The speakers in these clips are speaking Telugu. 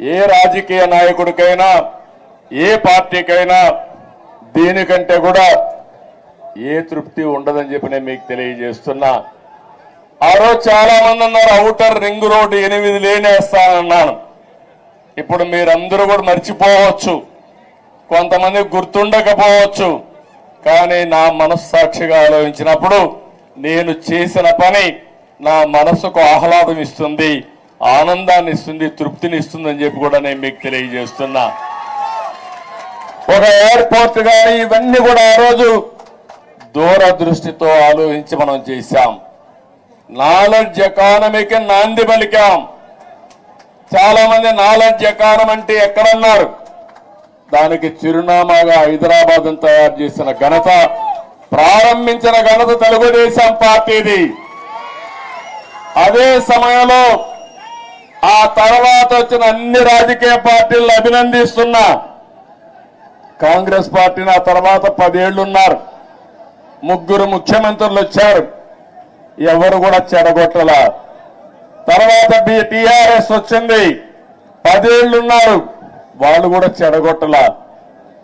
ఏ రాజకీయ నాయకుడికైనా ఏ పార్టీకైనా దీనికంటే కూడా ఏ తృప్తి ఉండదని చెప్పి నేను మీకు తెలియజేస్తున్నా. ఆ రోజు చాలా మంది ఉన్నారు అవుటర్ రింగ్ రోడ్డు ఎనిమిది లేనేస్తానన్నాను ఇప్పుడు మీరందరూ కూడా మర్చిపోవచ్చు. కొంతమంది గుర్తుండకపోవచ్చు. కానీ నా మనస్సాక్షిగా ఆలోచించినప్పుడు నేను చేసిన పని నా మనసుకు ఆహ్లాదం ఇస్తుంది. ఆనందాన్ని ఇస్తుంది తృప్తిని ఇస్తుందని చెప్పి కూడా నేను మీకు తెలియజేస్తున్నా. ఒక ఎయిర్పోర్ట్ కానీ ఇవన్నీ కూడా ఆ రోజు దూరదృష్టితో ఆలోచించి మనం చేశాం. నాలెడ్జ్ ఎకానమీకి నాంది పలికాం. చాలా మంది నాలెడ్జ్ ఎకానమీ అంటే ఎక్కడన్నారు? దానికి చిరునామాగా హైదరాబాద్ తయారు చేసిన ఘనత ప్రారంభించిన ఘనత తెలుగుదేశం పార్టీది. అదే సమయంలో ఆ తర్వాత వచ్చిన అన్ని రాజకీయ పార్టీలను అభినందిస్తున్నా. కాంగ్రెస్ పార్టీని ఆ తర్వాత పదేళ్ళున్నారు ముగ్గురు ముఖ్యమంత్రులు వచ్చారు. ఎవరు కూడా చెడగొట్టల. తర్వాత టిఆర్ఎస్ వచ్చింది. పదేళ్ళున్నారు వాళ్ళు కూడా చెడగొట్టల.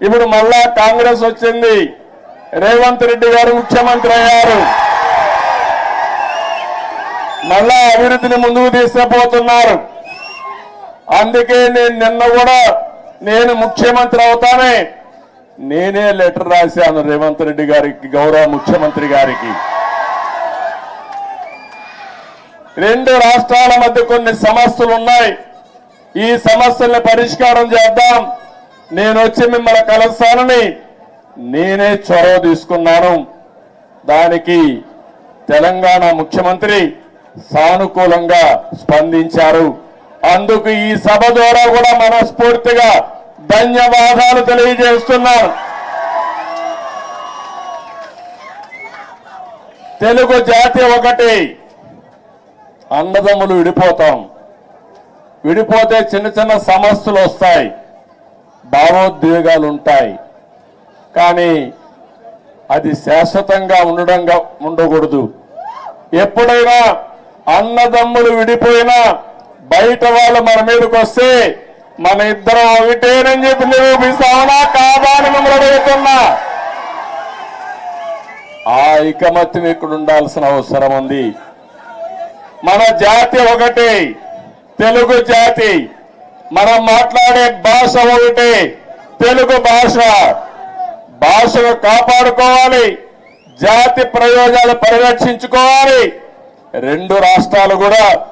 ఇప్పుడు మళ్ళా కాంగ్రెస్ వచ్చింది. రేవంత్ రెడ్డి గారు ముఖ్యమంత్రి అయ్యారు. మళ్ళా అభివృద్ధిని ముందుకు తీసుకుపోతున్నారు. అందుకే నేను నిన్న కూడా నేను ముఖ్యమంత్రి అవుతానే. నేనే లెటర్ రాశాను రేవంత్ రెడ్డి గారికి గౌరవ ముఖ్యమంత్రి గారికి. రెండు రాష్ట్రాల మధ్య కొన్ని సమస్యలు ఉన్నాయి. ఈ సమస్యల్ని పరిష్కారం చేద్దాం. నేను వచ్చి మిమ్మల్ని కలుస్తానని నేనే చొరవ తీసుకున్నాను. దానికి తెలంగాణ ముఖ్యమంత్రి సానుకూలంగా స్పందించారు. అందుకు ఈ సభ ద్వారా కూడా మనస్ఫూర్తిగా ధన్యవాదాలు తెలియజేస్తున్నాం. తెలుగు జాతి ఒకటి. అన్నదమ్ములు విడిపోతాం. విడిపోతే చిన్న చిన్న సమస్యలు వస్తాయి. భావోద్వేగాలు ఉంటాయి కానీ అది శాశ్వతంగా ఉండడంగా ఉండకూడదు. ఎప్పుడైనా అన్నదమ్ములు విడిపోయినా బయట వాళ్ళు మన మీదకి వస్తే మన ఇద్దరం ఒకటేనని చెప్పి నిరూపిస్తామనా కాదా అని మిమ్మల్ని అడుగుతున్నా ఆ ఐకమత్యం ఇక్కడ ఉండాల్సిన అవసరం ఉంది. మన జాతి ఒకటి తెలుగు జాతి. మనం మాట్లాడే భాష ఒకటి తెలుగు భాష. భాషను కాపాడుకోవాలి జాతి ప్రయోజనాలు పరిరక్షించుకోవాలి. రెండు రాష్ట్రాలు కూడా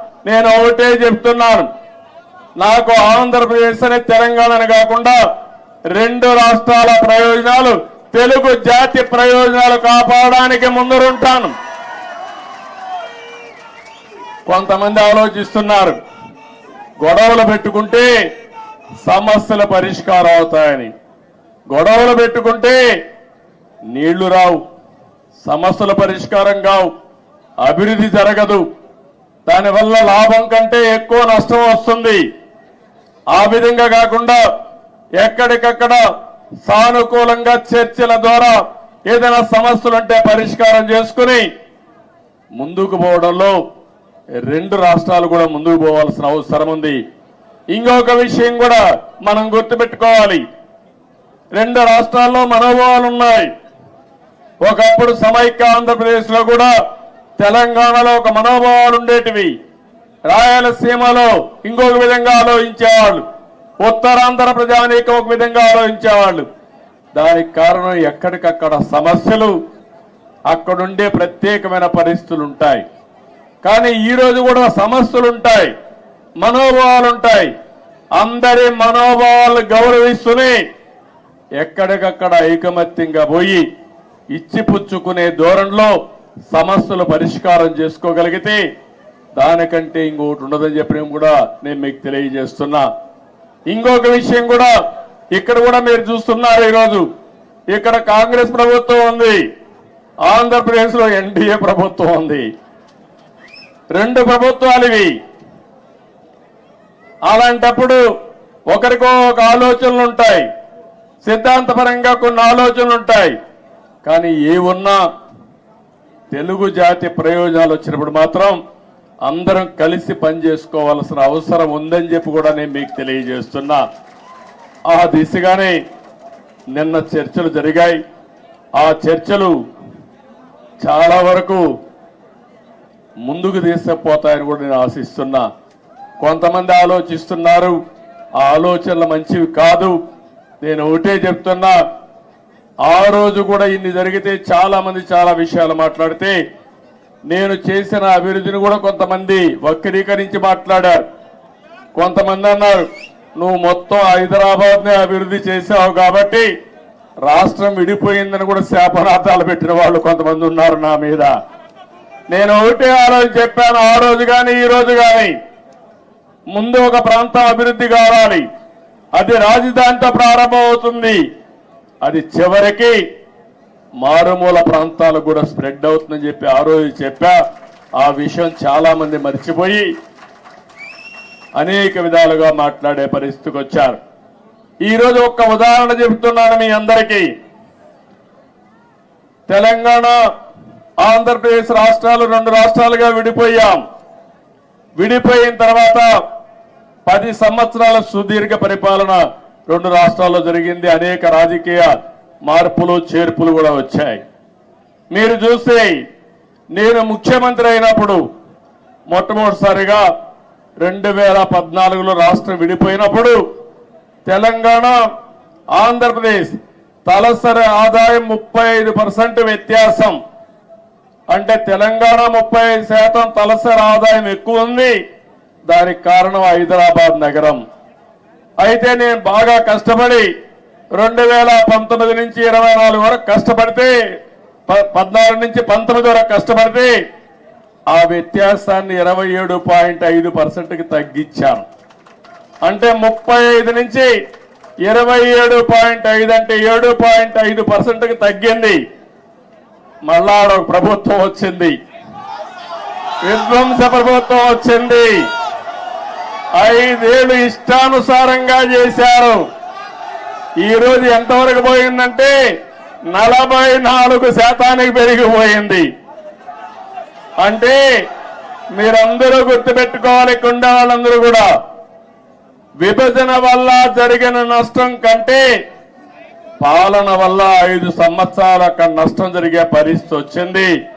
నేను ఒకటే చెప్తున్నాను. నాకు ఆంధ్రప్రదేశ్ అనే తెలంగాణ కాకుండా రెండు రాష్ట్రాల ప్రయోజనాలు తెలుగు జాతి ప్రయోజనాలు కాపాడడానికి ముందరుంటాను. కొంతమంది ఆలోచిస్తున్నారు గొడవలు పెట్టుకుంటే సమస్యల పరిష్కారం అవుతాయని. గొడవలు పెట్టుకుంటే నీళ్ళు రావు సమస్యల పరిష్కారం కావు అభివృద్ధి జరగదు. దానివల్ల లాభం కంటే ఎక్కువ నష్టం వస్తుంది. ఆ విధంగా కాకుండా ఎక్కడికక్కడ సానుకూలంగా చర్చల ద్వారా ఏదైనా సమస్యలుంటే పరిష్కారం చేసుకుని ముందుకు పోవడంలో రెండు రాష్ట్రాలు కూడా ముందుకు పోవాల్సిన అవసరం ఉంది. ఇంకొక విషయం కూడా మనం గుర్తుపెట్టుకోవాలి. రెండు రాష్ట్రాల్లో మనోభావాలు ఉన్నాయి. ఒకప్పుడు సమైక్య ఆంధ్రప్రదేశ్లో కూడా తెలంగాణలో ఒక మనోభావాలు ఉండేటివి. రాయలసీమలో ఇంకొక విధంగా ఆలోచించేవాళ్ళు. ఉత్తరాంధ్ర ప్రజానీకం ఒక విధంగా ఆలోచించేవాళ్ళు. దానికి కారణం ఎక్కడికక్కడ సమస్యలు అక్కడుండే ప్రత్యేకమైన పరిస్థితులు ఉంటాయి కానీ ఈరోజు కూడా సమస్యలు ఉంటాయి మనోభావాలు ఉంటాయి అందరి మనోభావాలు గౌరవిస్తూనే ఎక్కడికక్కడ ఐకమత్యంగా పోయి ఇచ్చిపుచ్చుకునే ధోరణిలో సమస్యలు పరిష్కారం చేసుకోగలిగితే దానికంటే ఇంకోటి ఉండదని చెప్పిన కూడా నేను మీకు తెలియజేస్తున్నా. ఇంకొక విషయం కూడా ఇక్కడ కూడా మీరు చూస్తున్నారు ఈరోజు. ఇక్కడ కాంగ్రెస్ ప్రభుత్వం ఉంది. ఆంధ్రప్రదేశ్లో ఎన్డీఏ ప్రభుత్వం ఉంది. రెండు ప్రభుత్వాలు ఇవి. అలాంటప్పుడు ఒకరికో ఒక ఆలోచనలు ఉంటాయి. సిద్ధాంతపరంగా కొన్ని ఆలోచనలు ఉంటాయి. కానీ ఏ ఉన్నా తెలుగు జాతి ప్రయోజనాలు వచ్చినప్పుడు మాత్రం అందరం కలిసి పనిచేసుకోవాల్సిన అవసరం ఉందని చెప్పి కూడా నేను మీకు తెలియజేస్తున్నా. ఆ దిశగానే నిన్న చర్చలు జరిగాయి. ఆ చర్చలు చాలా వరకు ముందుకు తీసుకుపోతాయని కూడా నేను ఆశిస్తున్నా. కొంతమంది ఆలోచిస్తున్నారు. ఆ ఆలోచనలు మంచివి కాదు. నేను ఒకటే చెప్తున్నా. ఆ రోజు కూడా ఇన్ని జరిగితే చాలా మంది చాలా విషయాలు మాట్లాడితే నేను చేసిన అభివృద్ధిని కూడా కొంతమంది వక్రీకరించి మాట్లాడారు. కొంతమంది అన్నారు నువ్వు మొత్తం హైదరాబాద్నే అభివృద్ధి చేసావు కాబట్టి రాష్ట్రం విడిపోయిందని కూడా శాపనాథాలు పెట్టిన వాళ్ళు కొంతమంది ఉన్నారు నా మీద. నేను ఒకటే ఆ రోజు చెప్పాను ఆ రోజు కానీ ఈ రోజు కానీ ముందు ఒక ప్రాంతం అభివృద్ధి కావాలి. అది రాజధానితో ప్రారంభమవుతుంది. అది చివరికి మారుమూల ప్రాంతాలకు కూడా స్ప్రెడ్ అవుతుందని చెప్పి ఆ రోజు చెప్పా. ఆ విషయం చాలా మంది మర్చిపోయి అనేక విధాలుగా మాట్లాడే పరిస్థితికి వచ్చారు. ఈరోజు ఒక్క ఉదాహరణ చెబుతున్నాను మీ అందరికీ. తెలంగాణ ఆంధ్రప్రదేశ్ రాష్ట్రాలు రెండు రాష్ట్రాలుగా విడిపోయాం. విడిపోయిన తర్వాత పది సంవత్సరాల సుదీర్ఘ పరిపాలన రెండు రాష్ట్రాల్లో జరిగింది అనేక రాజకీయ మార్పులు చేర్పులు కూడా వచ్చాయి. మీరు చూస్తే నేను ముఖ్యమంత్రి అయినప్పుడు మొట్టమొదటిసారిగా రెండు వేల పద్నాలుగులో రాష్ట్రం విడిపోయినప్పుడు తెలంగాణ ఆంధ్రప్రదేశ్ తలసరి ఆదాయం ముప్పై ఐదు పర్సెంట్ వ్యత్యాసం. అంటే తెలంగాణ ముప్పై ఐదు శాతం తలసరి ఆదాయం ఎక్కువ ఉంది. దానికి కారణం హైదరాబాద్ నగరం. అయితే నేను బాగా కష్టపడి రెండు వేల పంతొమ్మిది నుంచి ఇరవై నాలుగు వరకు కష్టపడితే ప- పద్నాలుగు నుంచి పంతొమ్మిది వరకు కష్టపడితే ఆ వ్యత్యాసాన్ని ఇరవై ఏడు పాయింట్ ఐదు పర్సెంట్కి తగ్గించాను. అంటే ముప్పై ఐదు నుంచి ఇరవై ఏడు పాయింట్ ఐదు అంటే ఏడు పాయింట్ ఐదు పర్సెంట్కి తగ్గింది. మళ్ళా ఆడ ప్రభుత్వం వచ్చింది. విధ్వంస ప్రభుత్వం వచ్చింది. ఐదేళ్ళు ఇష్టానుసారంగా చేశారు. ఈరోజు ఎంతవరకు పోయిందంటే నలభై నాలుగు శాతానికి పెరిగిపోయింది. అంటే మీరందరూ గుర్తుపెట్టుకోవాలి కుండ వాళ్ళందరూ కూడా. విభజన వల్ల జరిగిన నష్టం కంటే పాలన వల్ల ఐదు సంవత్సరాల నష్టం జరిగే పరిస్థితి వచ్చింది.